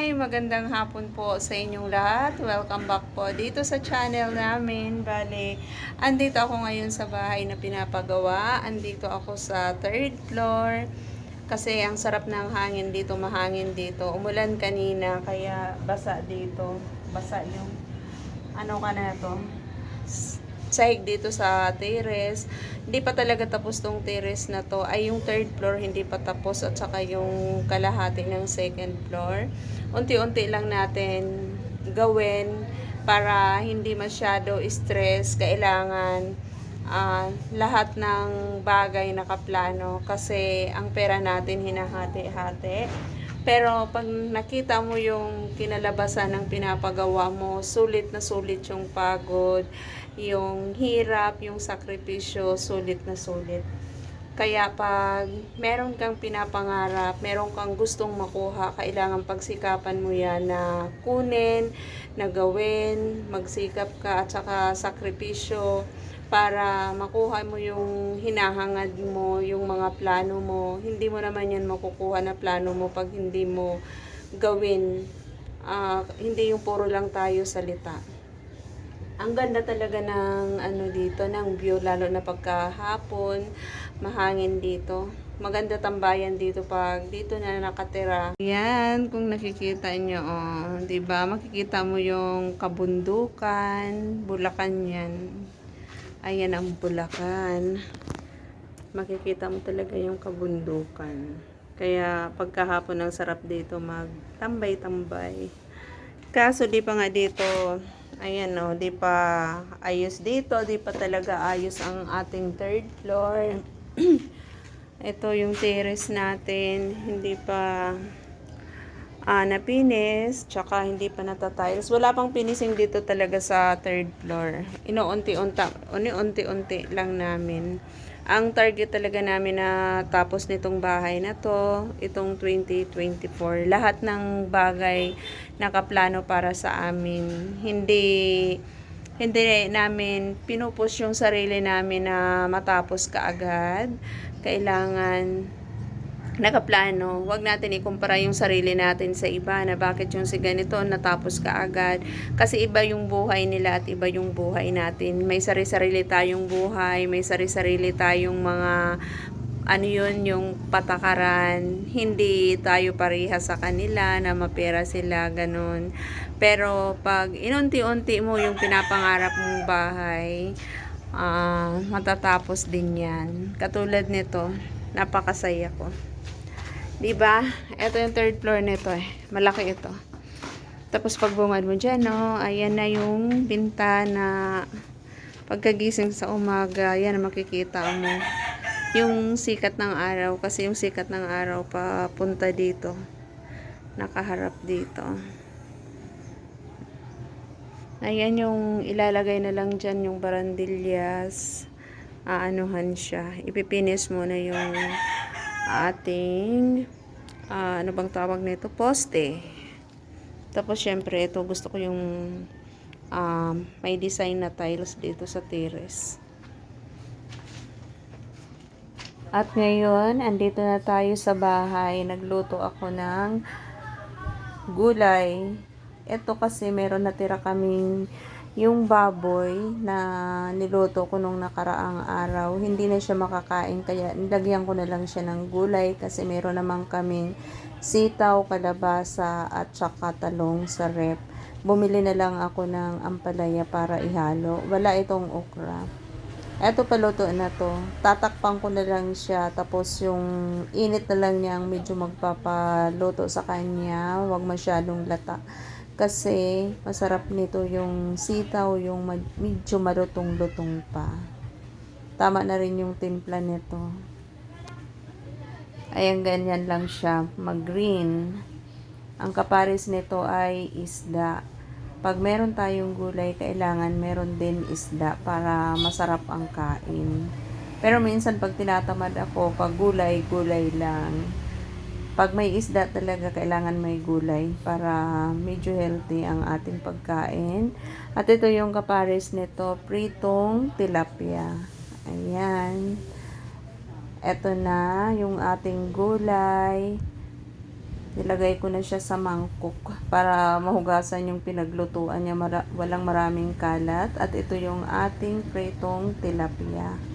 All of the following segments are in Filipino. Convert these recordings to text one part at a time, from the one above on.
Hi! Magandang hapon po sa inyong lahat. Welcome back po dito sa channel namin. Bale, andito ako ngayon sa bahay na pinapagawa. Andito ako sa third floor. Kasi ang sarap ng hangin dito, mahangin dito. Umulan kanina, kaya basa dito. Basa yung, ano ka na to? Sahig dito sa terrace. Hindi pa talaga tapos tong terrace na to. Ay yung third floor hindi pa tapos at saka yung kalahati ng second floor. Unti-unti lang natin gawin para hindi masyado stress. Kailangan ah, lahat ng bagay nakaplano kasi ang pera natin hinahati-hati. Pero pag nakita mo yung kinalabasan ng pinapagawa mo, sulit na sulit yung pagod, yung hirap, yung sakripisyo, sulit na sulit. Kaya pag meron kang pinapangarap, meron kang gustong makuha, kailangan pagsikapan mo yan na kunin, na gawin, magsikap ka at saka sakripisyo para makuha mo yung hinahangad mo, yung mga plano mo. Hindi mo naman yan makukuha na plano mo pag hindi mo gawin. Ah, hindi yung puro lang tayo salita. Ang ganda talaga ng ano dito, ng view lalo na pagkahapon, mahangin dito. Maganda tambayan dito pag dito na nakatira. Yan, kung nakikita nyo, oh, 'di ba? Makikita mo yung kabundukan, Bulacan 'yan. Ayan ang Bulacan. Makikita mo talaga yung kabundukan. Kaya pagkahapon ang sarap dito magtambay-tambay. Kaso di pa nga dito, ayan o, di pa ayos dito, di pa talaga ayos ang ating third floor. Ito yung terrace natin, hindi pa ah, napinis, tsaka hindi pa natatiles. Wala pang finishing dito talaga sa third floor. Inuunti-unta, unti-unti lang namin. Ang target talaga namin na tapos nitong bahay na to, itong 2024, lahat ng bagay nakaplano para sa amin. Hindi hindi namin pinupush yung sarili namin na matapos kaagad. Kailangan nakaplano. Huwag natin ikumpara yung sarili natin sa iba na bakit yung si ganito natapos ka agad. Kasi iba yung buhay nila at iba yung buhay natin. May sari-sarili tayong buhay, may sari-sarili tayong mga ano yun, yung patakaran. Hindi tayo pareha sa kanila na mapera sila, ganun. Pero pag inunti-unti mo yung pinapangarap mong bahay, ah matatapos din yan. Katulad nito, napakasaya ko. 'Di ba? Ito yung third floor nito eh. Malaki ito. Tapos pag bumad mo dyan, no, ayan na yung bintana. Pagkagising sa umaga, yan makikita mo. Yung sikat ng araw, kasi yung sikat ng araw papunta dito. Nakaharap dito. Ayan yung ilalagay na lang dyan yung barandillas. Aanuhan siya. Ipipinis mo na yung ating ah, ano bang tawag nito? Poste. Tapos syempre ito gusto ko yung um, may design na tiles dito sa terrace. At ngayon, andito na tayo sa bahay. Nagluto ako ng gulay. Ito kasi meron natira kaming yung baboy na niluto ko nung nakaraang araw, hindi na siya makakain kaya nilagyan ko na lang siya ng gulay kasi meron naman kaming sitaw, kalabasa at saka talong sa rep. Bumili na lang ako ng ampalaya para ihalo. Wala itong okra. Eto paluto na to. Tatakpan ko na lang siya. Tapos yung init na lang niyang medyo magpapaluto sa kanya. Huwag masyadong lata kasi masarap nito yung sitaw, yung medyo malutong-lutong pa. Tama na rin yung timpla nito. Ayan, ganyan lang siya, mag-green. Ang kapares nito ay isda. Pag meron tayong gulay, kailangan meron din isda para masarap ang kain. Pero minsan pag tinatamad ako, pag gulay, gulay lang pag may isda talaga, kailangan may gulay para medyo healthy ang ating pagkain. At ito yung kapares nito, pritong tilapia. Ayan. Ito na yung ating gulay. Nilagay ko na siya sa mangkok para mahugasan yung pinaglutuan niya. Mara- walang maraming kalat. At ito yung ating pritong tilapia.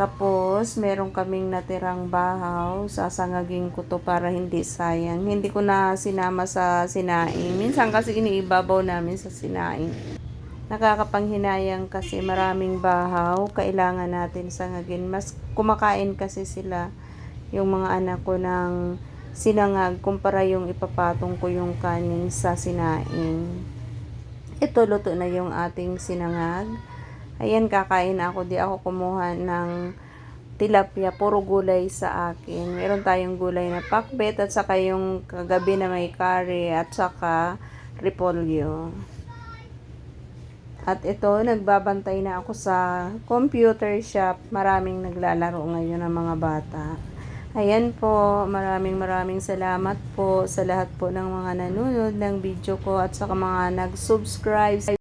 Tapos, meron kaming natirang bahaw. Sasangagin ko to para hindi sayang. Hindi ko na sinama sa sinaing. Minsan kasi iniibabaw namin sa sinaing. Nakakapanghinayang kasi maraming bahaw. Kailangan natin sangagin. Mas kumakain kasi sila yung mga anak ko ng sinangag kumpara yung ipapatong ko yung kanin sa sinaing. Ito, luto na yung ating sinangag. Ayan, kakain ako. Di ako kumuha ng tilapia. Puro gulay sa akin. Meron tayong gulay na pakbet at saka yung kagabi na may curry at saka repolyo. At ito, nagbabantay na ako sa computer shop. Maraming naglalaro ngayon ng mga bata. Ayan po, maraming maraming salamat po sa lahat po ng mga nanonood ng video ko at sa mga nag-subscribe.